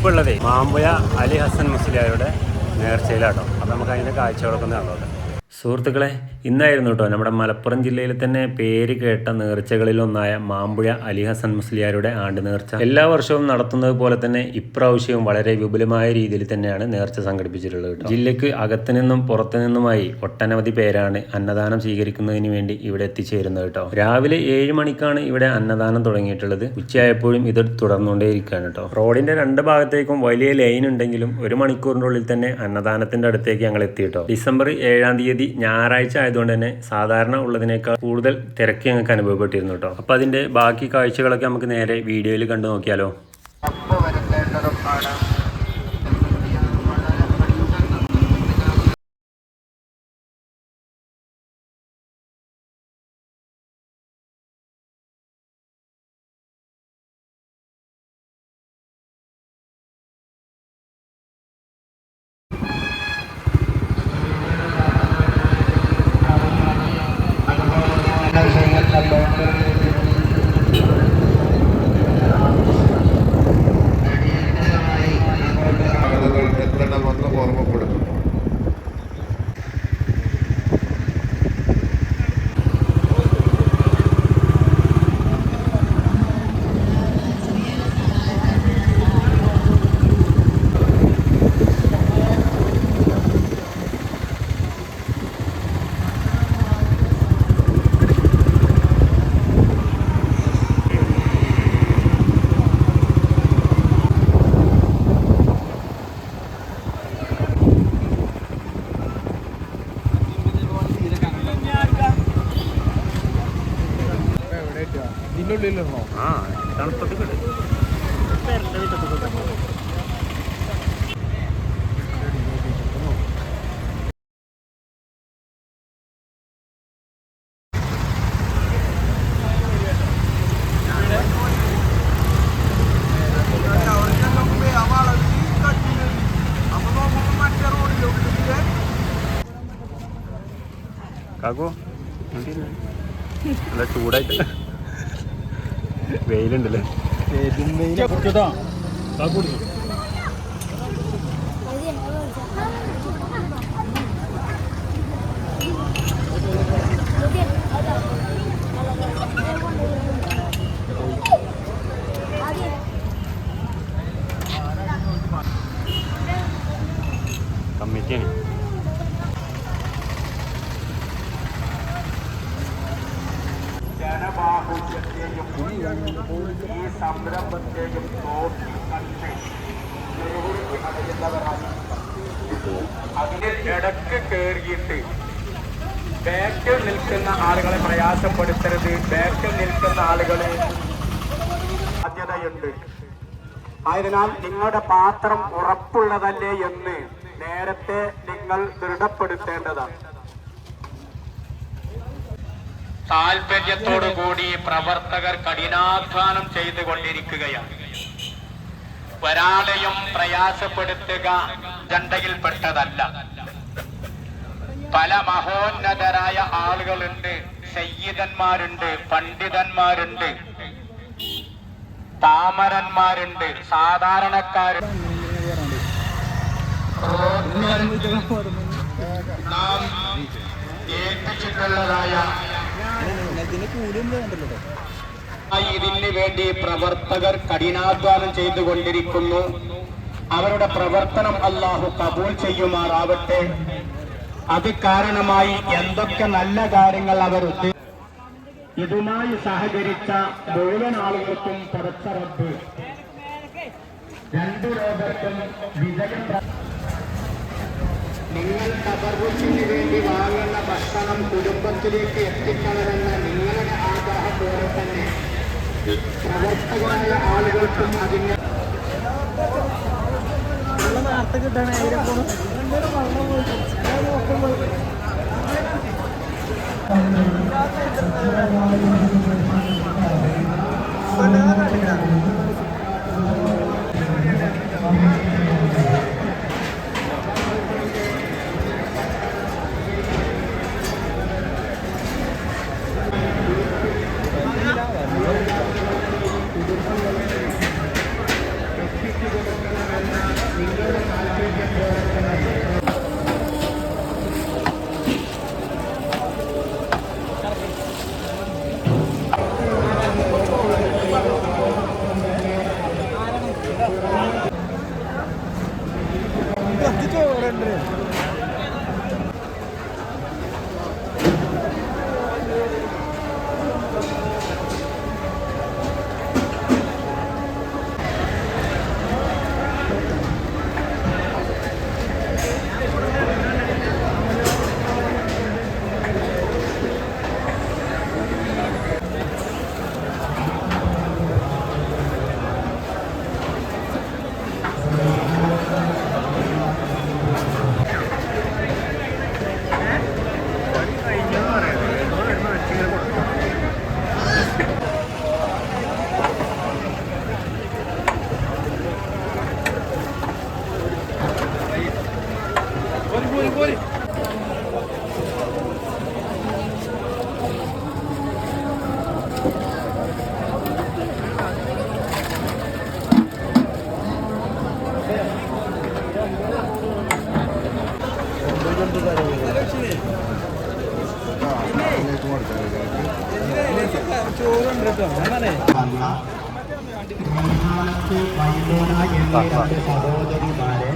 ഇപ്പോൾ ഉള്ളതേ മാമ്പുഴ അലി ഹസൻ മുസ്ലിയാരുടെ നേർച്ചയിലാട്ടോ. അപ്പം നമുക്ക് അതിന്റെ കാഴ്ചകളൊക്കെ കണ്ടോട്ടെ സുഹൃത്തുക്കളെ ഇന്നായിരുന്നു കേട്ടോ നമ്മുടെ മലപ്പുറം ജില്ലയിൽ തന്നെ പേര് കേട്ട നേർച്ചകളിലൊന്നായ മാമ്പുഴ അലി ഹസൻ മുസ്ലിയാരുടെ ആണ്ട് നേർച്ച എല്ലാ വർഷവും നടത്തുന്നത് പോലെ തന്നെ ഇപ്രാവശ്യവും വളരെ വിപുലമായ രീതിയിൽ തന്നെയാണ് നേർച്ച സംഘടിപ്പിച്ചിട്ടുള്ളത് കേട്ടോ ജില്ലയ്ക്ക് അകത്തു നിന്നും പുറത്തു നിന്നുമായി ഒട്ടനവധി പേരാണ് അന്നദാനം സ്വീകരിക്കുന്നതിന് വേണ്ടി ഇവിടെ എത്തിച്ചേരുന്നത് കേട്ടോ രാവിലെ ഏഴ് മണിക്കാണ് ഇവിടെ അന്നദാനം തുടങ്ങിയിട്ടുള്ളത്. ഉച്ചയായപ്പോഴും ഇത് തുടർന്നുകൊണ്ടേയിരിക്കുകയാണ് കേട്ടോ റോഡിന്റെ രണ്ട് ഭാഗത്തേക്കും വലിയ ലൈൻ ഉണ്ടെങ്കിലും ഒരു മണിക്കൂറിനുള്ളിൽ തന്നെ അന്നദാനത്തിന്റെ അടുത്തേക്ക് ഞങ്ങൾ എത്തി കേട്ടോ ഡിസംബർ ഏഴാം തീയതി ഞായറാഴ്ച ആയതുകൊണ്ട് തന്നെ സാധാരണ ഉള്ളതിനേക്കാൾ കൂടുതൽ തിരക്ക് ഞങ്ങൾക്ക് അനുഭവപ്പെട്ടിരുന്നു കേട്ടോ. അപ്പൊ അതിന്റെ ബാക്കി കാഴ്ചകളൊക്കെ നമുക്ക് നേരെ വീഡിയോയിൽ കണ്ടു നോക്കിയാലോ. ആളുകൾ ഇതിന്റെ ഉള്ളിലിരുന്നോ ആ തണുപ്പത്ത് കാക്കു? നല്ല ചൂടായിട്ട്. വെയിലുണ്ടല്ലേ ഈ സംരംഭത്തെയും നോക്കി ഇടയ്ക്ക് കയറിയിട്ട് ബാക്കിൽ നിൽക്കുന്ന ആളുകളെ പ്രയാസപ്പെടുത്തരുത്. ബാക്കിൽ നിൽക്കുന്ന ആളുകളെ സാധ്യതയുണ്ട് ആയതിനാൽ നിങ്ങളുടെ പാത്രം ഉറപ്പുള്ളതല്ലേ എന്ന് നേരത്തെ നിങ്ങൾ ദൃഢപ്പെടുത്തേണ്ടതാണ്. താല്പര്യത്തോടുകൂടി പ്രവർത്തകർ കഠിനാധ്വാനം ചെയ്തുകൊണ്ടിരിക്കുകയാണ്. ഒരാളെയും പ്രയാസപ്പെടുത്തുക ജണ്ടയിൽപ്പെട്ടതല്ല. പല മഹോന്നതരായ ആളുകളുണ്ട്. സയ്യിദന്മാരുണ്ട് പണ്ഡിതന്മാരുണ്ട്. താമരന്മാരുണ്ട് സാധാരണക്കാരുണ്ട് ഏൽപ്പിച്ചിട്ടുള്ളതായ ഇതിന് വേണ്ടി പ്രവർത്തകർ കഠിനാധ്വാനം ചെയ്തുകൊണ്ടിരിക്കുന്നു. അവരുടെ പ്രവർത്തനം അള്ളാഹു കബൂൽ ചെയ്യുമാറാവട്ടെ. അത് കാരണമായി എന്തൊക്കെ നല്ല കാര്യങ്ങൾ അവർ ഇതുമായി സഹകരിച്ച മുഴുവൻ ആളുകൾക്കും പടച്ചറപ്പ് രണ്ടു ലോകത്തും വിജയം നിങ്ങൾ തബർവുച്ചിന് വേണ്ടി വാങ്ങുന്ന ഭക്ഷണം കുടുംബത്തിലേക്ക് എത്തിക്കണമെന്ന നിങ്ങളുടെ ആഗ്രഹത്തോടെ തന്നെ പ്രവർത്തകരായ ആളുകൾക്കും അതിന് വാർത്ത സഹോദരിമാരെ